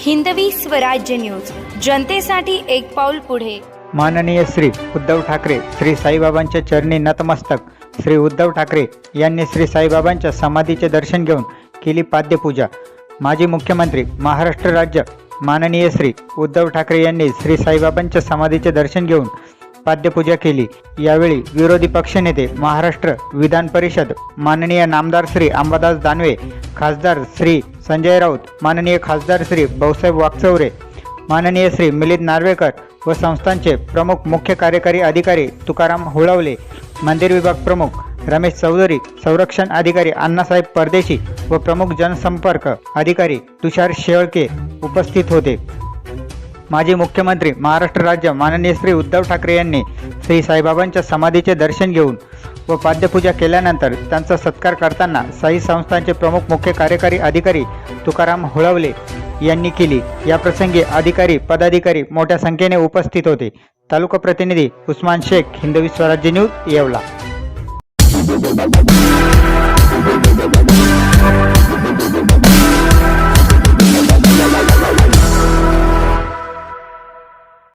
Hindavi Swarajya news. जनतेसाठी एक पाऊल पुढे. माननीय श्री उद्धव ठाकरे श्री साईबाबांच्या चरणी नतमस्तक. श्री उद्धव ठाकरे यांनी श्री साईबाबांच्या समाधीचे दर्शन घेऊन केली पाद्यपूजा. माजी मुख्यमंत्री महाराष्ट्र राज्य. माननीय श्री उद्धव ठाकरे यांनी श्री साईबाबांच्या समाधीचे दर्शन घेऊन पाद्यपूजा केली. यावेळी विरोधी पक्षनेते महाराष्ट्र विधान परिषद माननीय नामदार श्री अंबादास दानवे खासदार श्री संजय राऊत माननीय खासदार श्री भाऊसाहेब वागचौरे माननीय श्री मिलिंद नार्वेकर व संस्थांचे प्रमुख मुख्य कार्यकारी अधिकारी तुकाराम होळवले. मंदिर विभाग प्रमुख रमेश चौधरी संरक्षण अधिकारी अण्णासाहेब परदेशी व प्रमुख जनसंपर्क अधिकारी तुषार शेळके उपस्थित होते. माजी मुख्यमंत्री महाराष्ट्र राज्य माननीय श्री उद्धव ठाकरे यांनी श्री साईबाबांच्या समाधीचे दर्शन घेऊन व पाद्यपूजा केल्यानंतर त्यांचा सत्कार करताना साई संस्थांचे प्रमुख मुख्य कार्यकारी अधिकारी तुकाराम होळवले यांनी केली. याप्रसंगी अधिकारी पदाधिकारी मोठ्या संख्येने उपस्थित होते. तालुका प्रतिनिधी उस्मान शेख हिंदवी स्वराज्य न्यूज येवला.